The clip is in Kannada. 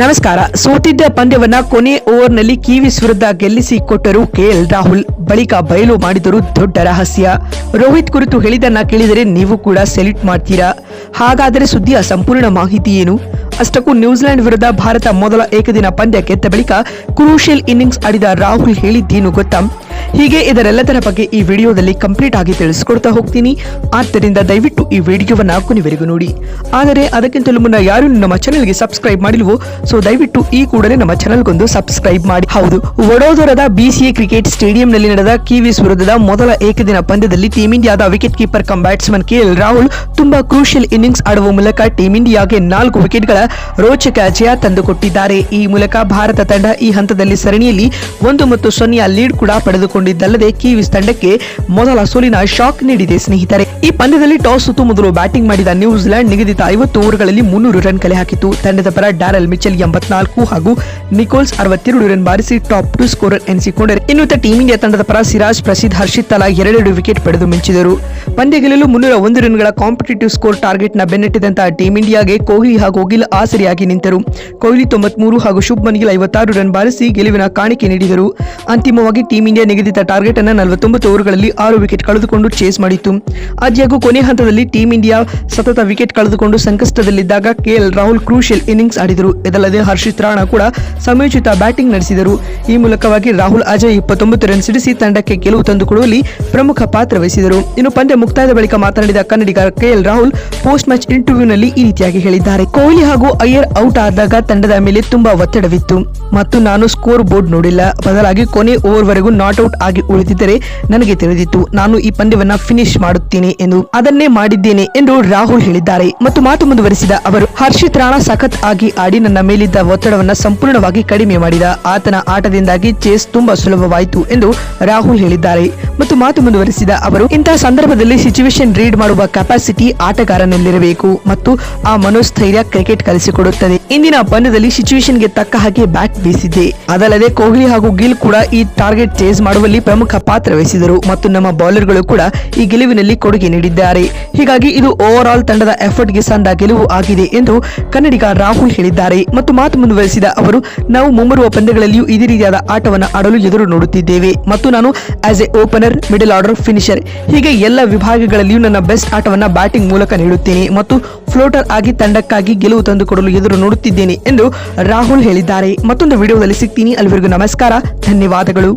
ನಮಸ್ಕಾರ. ಸೋತಿದ್ದ ಪಂದ್ಯವನ್ನ ಕೊನೆ ಓವರ್ನಲ್ಲಿ ಕಿವೀಸ್ ವಿರುದ್ಧ ಗೆಲ್ಲಿಸಿ ಕೊಟ್ಟರು ಕೆಎಲ್ ರಾಹುಲ್. ಬಳಿಕ ಬಯಲು ಮಾಡಿದರು ದೊಡ್ಡ ರಹಸ್ಯ. ರೋಹಿತ್ ಕುರಿತು ಹೇಳಿದನ್ನ ಕೇಳಿದರೆ ನೀವು ಕೂಡ ಸೆಲ್ಯೂಟ್ ಮಾಡ್ತೀರಾ? ಹಾಗಾದರೆ ಸುದ್ದಿಯ ಸಂಪೂರ್ಣ ಮಾಹಿತಿ ಏನು? ಅಷ್ಟಕ್ಕೂ ನ್ಯೂಜಿಲೆಂಡ್ ವಿರುದ್ಧ ಭಾರತ ಮೊದಲ ಏಕದಿನ ಪಂದ್ಯ ಗೆದ್ದ ಬಳಿಕ ಕ್ರೂಷಿಯಲ್ ಇನ್ನಿಂಗ್ಸ್ ಆಡಿದ ರಾಹುಲ್ ಹೇಳಿದ್ದೇನು ಗೊತ್ತಾ? ಹೀಗೆ ಇದರೆಲ್ಲದರ ಬಗ್ಗೆ ಈ ವಿಡಿಯೋದಲ್ಲಿ ಕಂಪ್ಲೀಟ್ ಆಗಿ ತಿಳಿಸ್ಕೊಡ್ತಾ ಹೋಗ್ತೀನಿ. ಆದ್ದರಿಂದ ದಯವಿಟ್ಟು ಈ ವಿಡಿಯೋವನ್ನು ಕೊನೆವರೆಗೂ ನೋಡಿ. ಆದರೆ ಅದಕ್ಕಿಂತಲೂ ಮುನ್ನ ಯಾರು ನಮ್ಮ ಚಾನೆಲ್ಗೆ ಸಬ್ಸ್ಕ್ರೈಬ್ ಮಾಡಿಲ್ವೋ, ಸೊ ದಯವಿಟ್ಟು ಈ ಕೂಡಲೇ ನಮ್ಮ ಚಾನೆಲ್ಗೊಂದು ಸಬ್ಸ್ಕ್ರೈಬ್ ಮಾಡಿ. ಹೌದು, ವಡೋದರದ ಬಿಸಿಎ ಕ್ರಿಕೆಟ್ ಸ್ಟೇಡಿಯಂನಲ್ಲಿ ನಡೆದ ಕಿವೀಸ್ ವಿರುದ್ಧದ ಮೊದಲ ಏಕದಿನ ಪಂದ್ಯದಲ್ಲಿ ಟೀಂ ಇಂಡಿಯಾದ wicket keeper cum batsman KL Rahul ತುಂಬಾ ಕ್ರೂಷಿಯಲ್ ಇನ್ನಿಂಗ್ಸ್ ಆಡುವ ಮೂಲಕ ಟೀಂ ಇಂಡಿಯಾಗೆ ನಾಲ್ಕು ವಿಕೆಟ್ಗಳ ರೋಚಕ ಜಯ ತಂದುಕೊಟ್ಟಿದ್ದಾರೆ. ಈ ಮೂಲಕ ಭಾರತ ತಂಡ ಈ ಹಂತದಲ್ಲಿ ಸರಣಿಯಲ್ಲಿ ಒಂದು ಮತ್ತು ಸೊನ್ನೆಯ ಲೀಡ್ ಕೂಡ ಪಡೆದುಕೊಂಡಿದ್ದಲ್ಲದೆ ಕಿವೀಸ್ ತಂಡಕ್ಕೆ ಮೊದಲ ಸೋಲಿನ ಶಾಕ್ ನೀಡಿದೆ ಸ್ನೇಹಿತರೆ. ಈ ಪಂದ್ಯದಲ್ಲಿ ಟಾಸ್ ಸುತ್ತು ಮೊದಲು ಬ್ಯಾಟಿಂಗ್ ಮಾಡಿದ ನ್ಯೂಜಿಲೆಂಡ್ ನಿಗದಿತ ಐವತ್ತು ಓವರ್ಗಳಲ್ಲಿ ಮುನ್ನೂರು ರನ್ ಕಲೆ ಹಾಕಿತು ತಂಡದ ಪರ ಡ್ಯಾರಲ್ ಮಿಚೆಲ್ ಎಂಬತ್ನಾಲ್ಕು ಹಾಗೂ ನಿಕೋಲ್ಸ್ ಅರವತ್ತೆರಡು ರನ್ ಬಾರಿಸಿ ಟಾಪ್ ಟು ಸ್ಕೋರರ್ ಎನಿಸಿಕೊಂಡರು. ಇನ್ನುತ್ತ ಟೀಂ ಇಂಡಿಯಾ ತಂಡದ ಪರ ಸಿರಾಜ್ ಪ್ರಸಿದ್ಧ ಹರ್ಷಿತ್ ತಲಾ ಎರಡೆರಡು ವಿಕೆಟ್ ಪಡೆದು ಮಿಂಚಿದರು. ಪಂದ್ಯ ಗೆಲ್ಲಲು ಮುನ್ನೂರ ಒಂದು ರನ್ಗಳ ಕಾಂಪಿಟೇಟಿವ್ ಸ್ಕೋರ್ ಟಾರ್ಗೆಟ್ನ ಬೆನ್ನಟ್ಟಿದಂತಹ ಟೀಂ ಇಂಡಿಯಾಗೆ ಕೊಹ್ಲಿ ಹಾಗೂ ಗಿಲ್ ಆಸರಿಯಾಗಿ ನಿಂತರು. ಕೊಹ್ಲಿ ತೊಂಬತ್ಮೂರು ಹಾಗೂ ಶುಭ್ಮನ್ ಗಿಲ್ ಐವತ್ತಾರು ರನ್ ಬಾರಿಸಿ ಗೆಲುವಿನ ಕಾಣಿಕೆ ನೀಡಿದರು. ಅಂತಿಮವಾಗಿ ಟೀಂ ಇಂಡಿಯಾ ನಿಗದಿತ ಟಾರ್ಗೆಟ್ ಅನ್ನು ನಲವತ್ತೊಂಬತ್ತು ಓವರ್ಗಳಲ್ಲಿ ಆರು ವಿಕೆಟ್ ಕಳೆದುಕೊಂಡು ಚೇಸ್ ಮಾಡಿತ್ತು. ಆದಾಗ್ಯೂ ಕೊನೆ ಹಂತದಲ್ಲಿ ಟೀಂ ಇಂಡಿಯಾ ಸತತ ವಿಕೆಟ್ ಕಳೆದುಕೊಂಡು ಸಂಕಷ್ಟದಲ್ಲಿದ್ದಾಗ ಕೆಎಲ್ ರಾಹುಲ್ ಕ್ರೂಷಿಯಲ್ ಇನ್ನಿಂಗ್ಸ್ ಆಡಿದರು. ಇದಲ್ಲದೆ ಹರ್ಷಿತ್ ರಾಣಾ ಕೂಡ ಸಮಯೋಚಿತ ಬ್ಯಾಟಿಂಗ್ ನಡೆಸಿದರು. ಈ ಮೂಲಕವಾಗಿ ರಾಹುಲ್ ಅಜಯ್ ಇಪ್ಪತ್ತೊಂಬತ್ತು ರನ್ ಸಿಡಿಸಿ ತಂಡಕ್ಕೆ ಗೆಲುವು ತಂದುಕೊಡುವಲ್ಲಿ ಪ್ರಮುಖ ಪಾತ್ರ ವಹಿಸಿದರು. ಇನ್ನು ಪಂದ್ಯ ಮುಕ್ತಾಯದ ಬಳಿಕ ಮಾತನಾಡಿದ Kannadiga KL Rahul post match ಇಂಟರ್ವ್ಯೂನಲ್ಲಿ ಈ ರೀತಿಯಾಗಿ ಹೇಳಿದ್ದಾರೆ. ಕೊಹ್ಲಿ ಹಾಗೂ ಅಯ್ಯರ್ ಔಟ್ ಆದಾಗ ತಂಡದ ಮೇಲೆ ತುಂಬಾ ಒತ್ತಡವಿತ್ತು. ಮತ್ತು ನಾನು ಸ್ಕೋರ್ ಬೋರ್ಡ್ ನೋಡಿಲ್ಲ. ಬದಲಾಗಿ ಕೊನೆ ಓವರ್ವರೆಗೂ ನಾಟ್ ಔಟ್ ಆಗಿ ಉಳಿದಿದ್ದರೆ ನನಗೆ ತಿಳಿದಿತ್ತು, ನಾನು ಈ ಪಂದ್ಯವನ್ನ ಫಿನಿಶ್ ಮಾಡುತ್ತೇನೆ ಎಂದು. ಅದನ್ನೇ ಮಾಡಿದ್ದೇನೆ ಎಂದು ರಾಹುಲ್ ಹೇಳಿದ್ದಾರೆ. ಮತ್ತು ಮಾತು ಮುಂದುವರಿಸಿದ ಅವರು, ಹರ್ಷಿತ್ ರಾಣಾ ಸಖತ್ ಆಗಿ ಆಡಿ ನನ್ನ ಮೇಲಿದ್ದ ಒತ್ತಡವನ್ನ ಸಂಪೂರ್ಣವಾಗಿ ಕಡಿಮೆ ಮಾಡಿದ. ಆತನ ಆಟದಿಂದಾಗಿ ಚೇಸ್ ತುಂಬಾ ಸುಲಭವಾಯಿತು ಎಂದು ರಾಹುಲ್ ಹೇಳಿದ್ದಾರೆ. ಮತ್ತು ಮಾತು ಮುಂದುವರಿಸಿದ ಅವರು ಇಂತಹ ಸಂದರ್ಭದಲ್ಲಿ ಸಿಚುವೇಶನ್ ರೀಡ್ ಮಾಡುವ ಕೆಪಾಸಿಟಿ ಆಟಗಾರನಲ್ಲಿರಬೇಕು ಮತ್ತು ಆ ಮನೋಸ್ಥೈರ್ಯ ಕ್ರಿಕೆಟ್ ಕಲಿಸಿಕೊಡುತ್ತದೆ. ಇಂದಿನ ಪಂದ್ಯದಲ್ಲಿ ಸಿಚುವೇಶನ್ಗೆ ತಕ್ಕ ಹಾಗೆ ಬ್ಯಾಟ್ ಬೀಸಿದೆ. ಅದಲ್ಲದೆ ಕೊಹ್ಲಿ ಹಾಗೂ ಗಿಲ್ ಕೂಡ ಈ ಟಾರ್ಗೆಟ್ ಚೇಸ್ ಮಾಡುವಲ್ಲಿ ಪ್ರಮುಖ ಪಾತ್ರ ವಹಿಸಿದರು ಮತ್ತು ನಮ್ಮ ಬೌಲರ್ಗಳು ಕೂಡ ಈ ಗೆಲುವಿನಲ್ಲಿ ಕೊಡುಗೆ ನೀಡಿದ್ದಾರೆ. ಹೀಗಾಗಿ ಇದು ಓವರ್ ಆಲ್ ತಂಡದ ಎಫರ್ಟ್ಗೆ ಸಂದ ಗೆಲುವು ಆಗಿದೆ ಎಂದು ಕನ್ನಡಿಗ ರಾಹುಲ್ ಹೇಳಿದ್ದಾರೆ. ಮತ್ತು ಮಾತು ಮುಂದುವರಿಸಿದ ಅವರು, ನಾವು ಮುಂಬರುವ ಪಂದ್ಯಗಳಲ್ಲಿಯೂ ಇದೇ ರೀತಿಯಾದ ಆಟವನ್ನು ಆಡಲು ಎದುರು ನೋಡುತ್ತಿದ್ದೇವೆ. ಮತ್ತು ನಾನು as a opener middle order finisher ಹೀಗೆ ಎಲ್ಲ ವಿಭಾಗಗಳಲ್ಲಿಯೂ ನನ್ನ ಬೆಸ್ಟ್ ಆಟವನ್ನು ಬ್ಯಾಟಿಂಗ್ ಮೂಲಕ ನೀಡುತ್ತೇನೆ ಮತ್ತು ಫ್ಲೋಟರ್ ಆಗಿ ತಂಡಕ್ಕಾಗಿ ಗೆಲುವು ತಂದುಕೊಡಲು ಎದುರು ನೋಡುತ್ತಿದ್ದೇನೆ ಎಂದು ರಾಹುಲ್ ಹೇಳಿದ್ದಾರೆ. ಮತ್ತೊಂದು ವಿಡಿಯೋದಲ್ಲಿ ಸಿಗ್ತೀನಿ. ಅಲ್ಲಿವರೆಗೂ ನಮಸ್ಕಾರ. ಧನ್ಯವಾದಗಳು.